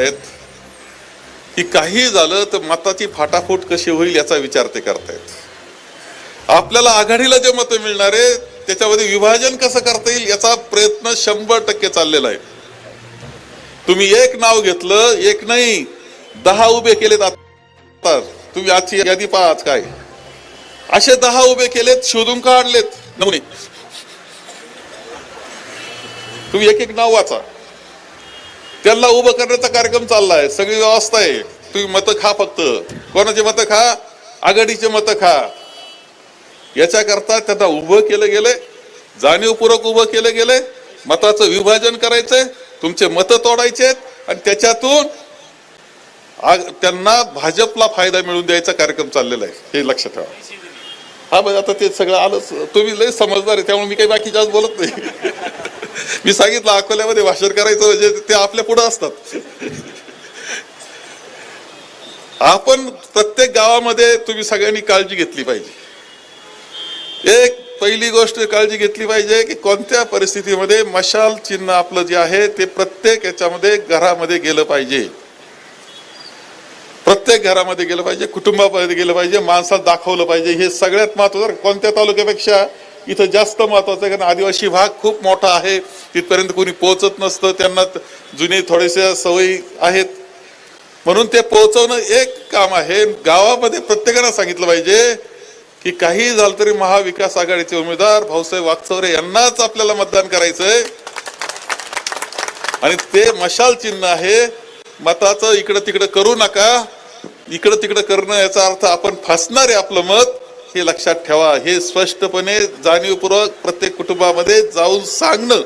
आहेत. की काही झालं तर मताची फाटाफूट कशी होईल याचा विचार ते करतायत. आपल्याला आघाडीला जे मतं मिळणार आहे त्याच्यामध्ये विभाजन कसं करता येईल याचा प्रयत्न शंभर टक्के चाललेला आहे. तुम्ही एक नाव घेतलं एक नाही दहा उभे केलेत आता. तुम्ही आजची यादी पहा आज काय. असे दहा उभे केलेत शोधून काढलेत. नमुने. तुम्ही एक एक नाव वाचा. त्यांना उभं करण्याचा कार्यक्रम चाललाय. सगळी व्यवस्था आहे. तुम्ही मतं खा फक्त. कोणाचे मतं खा? आघाडीचे मतं खा. याच्याकरता त्यांना उभं केलं गेलंय. जाणीवपूर्वक उभं केलं गेलंय. मताचं विभाजन करायचंय. तुमचे मतं तोडायचे आणि त्याच्यातून त्यांना भाजपला फायदा मिळून द्यायचा कार्यक्रम चाललेला आहे. हे लक्षात ठेवा. हा बघ आता ते सगळं आलंच. तुम्ही लय समजदार आहे त्यामुळे मी काही बाकी जास्त बोलत नाही. मी सांगितलं अकोल्यामध्ये भाषण करायचं म्हणजे ते आपल्या पुढे असतात. आपण प्रत्येक गावामध्ये तुम्ही सगळ्यांनी काळजी घेतली पाहिजे. एक पहिली गोष्ट काळजी घेतली पाहिजे की कोणत्या परिस्थितीमध्ये मशाल चिन्ह आपलं जे आहे ते प्रत्येक याच्यामध्ये घरामध्ये गेलं पाहिजे. प्रत्येक घरामध्ये गेलं पाहिजे कुटुंबामध्ये गेलं पाहिजे माणसात दाखवलं पाहिजे. हे सगळ्यात महत्वाचं कोणत्या तालुक्यापेक्षा इथं जास्त महत्वाचं आहे? कारण आदिवासी भाग खूप मोठा आहे. तिथपर्यंत कोणी पोहोचत नसतं. त्यांना जुने थोडेसे सवयी आहेत. म्हणून ते पोहोचवणं एक काम आहे. गावामध्ये प्रत्येकानं सांगितलं पाहिजे की काही झालं तरी महाविकास आघाडीचे उमेदवार भाऊसाहेब वागचौरे यांनाच आपल्याला मतदान करायचंय. आणि ते मशाल चिन्ह आहे. मताचं इकडं तिकडं करू नका. इकडं तिकडं करणं याचा अर्थ आपण फसणार आहे आपलं मत हे लक्षात ठेवा. हे स्पष्टपणे जाणीवपूर्वक प्रत्येक कुटुंबामध्ये जाऊन सांगणं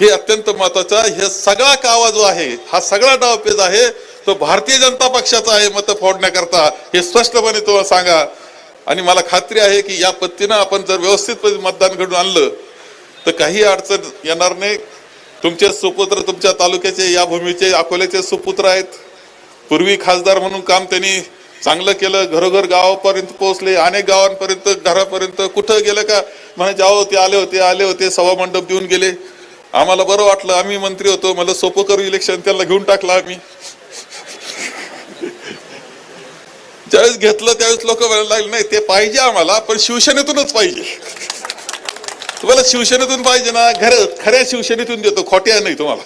हे अत्यंत महत्वाचं हे सगळा कावा जो आहे हा सगळा डावपेज आहे. तो भारतीय जनता पक्षाचा आहे मत फोडण्याकरता. हे स्पष्टपणे तुम्हाला सांगा. आणि मला खात्री आहे की या पद्धतीनं आपण जर व्यवस्थितपणे मतदान घडून आणलं तर काही अडचण येणार नाही. तुमचे सुपुत्र तुमच्या तालुक्याचे या भूमीचे अकोल्याचे सुपुत्र आहेत. पूर्वी खासदार म्हणून काम त्यांनी चांगलं केलं घरोघर गावापर्यंत पोहोचले अनेक गावांपर्यंत घरापर्यंत कुठं गेलं का? म्हणायचे अहो ते आले होते आले होते सभा मंडप देऊन गेले. आम्हाला बरं वाटलं आम्ही मंत्री होतो मला सोपं करू इलेक्शन त्यांना घेऊन टाकलं आम्ही. ज्यावेळेस घेतलं त्यावेळेस लोक म्हणायला लागले नाही ते पाहिजे आम्हाला पण शिवसेनेतूनच पाहिजे. तुम्हाला शिवसेनेतून पाहिजे ना घर खऱ्या शिवसेनेतून देतो खोट्या नाही तुम्हाला.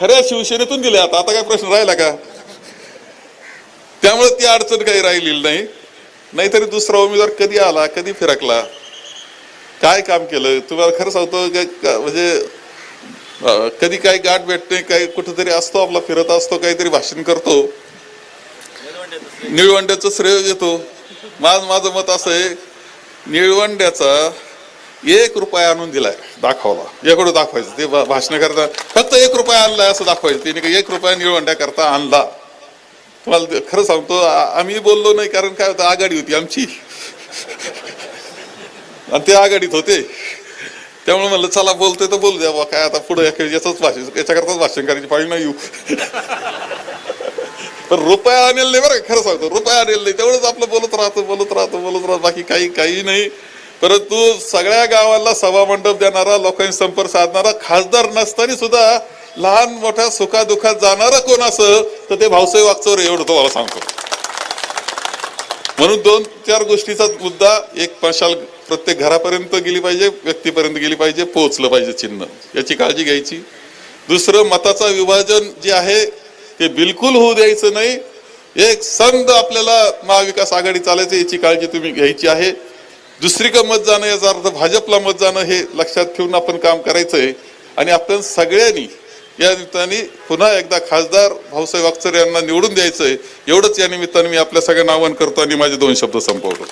खऱ्या शिवसेनेतून दिले आता आता काय प्रश्न राहिला का? त्यामुळे ती अडचण काही राहिलेली नाही. नाहीतरी दुसरा उमेदवार कधी आला कधी फिरकला काय काम केलं? तुम्हाला खरं सांगतो का- म्हणजे कधी काही गाठ भेटते काही कुठेतरी असतो आपला फिरत असतो काहीतरी भाषण करतो. निळवंड्याचं श्रेय घेतो. माझ माझं मत असं आहे निळवंड्याचा एक रुपया आणून दिलाय दाखवला एकडं दाखवायचं. ते भाषण करता फक्त एक रुपया आणलाय असं दाखवायचं. तिने एक रुपया निळवंड्या करता आणला. तुम्हाला खरं सांगतो आम्ही बोललो नाही कारण काय होतं आघाडी होती आमची. आणि ते आघाडीत होते. त्यामुळे म्हणलं चला बोलतोय तर बोलू द्या बा काय आता पुढे याच भाषण याच्याकरताच भाषण करायची पाळी नाही येऊ. पण रुपया आणेल नाही बरं खरं सांगतो रुपया आणेल नाही. तेवढंच आपलं बोलत राहतो बोलत राहतो बोलत राहतो बाकी काही काही नाही. परंतु सगळ्या गावाला सभा मंडप देणारा लोकांशी संपर्क साधणारा खासदार नसताना सुद्धा लहान मोठ्या सुखादुखात जाणारा कोण असं तर ते भाऊसाहेब वागचौरे एवढं तुम्हाला सांगतो. म्हणून दोन चार गोष्टीचा मुद्दा एक मशाल प्रत्येक घरापर्यंत गेली पाहिजे व्यक्तीपर्यंत गेली पाहिजे पोहोचलं पाहिजे चिन्ह. याची काळजी घ्यायची. दुसरं मताचं विभाजन जे आहे ते बिलकुल होऊ द्यायचं नाही. एक संघ आपल्याला महाविकास आघाडी चालायचं याची काळजी तुम्ही घ्यायची आहे. दुसरीकडे मत जाणं याचा अर्थ भाजपला मत जाणं हे लक्षात ठेवून आपण काम करायचंय. आणि आपण सगळ्यांनी या निमित्ताने पुन्हा एकदा खासदार भाऊसाहेब अक्षर यांना निवडून द्यायचंय. एवढंच या निमित्ताने मी आपल्या सगळ्यांना आवाहन करतो आणि माझे दोन शब्द संपवतो.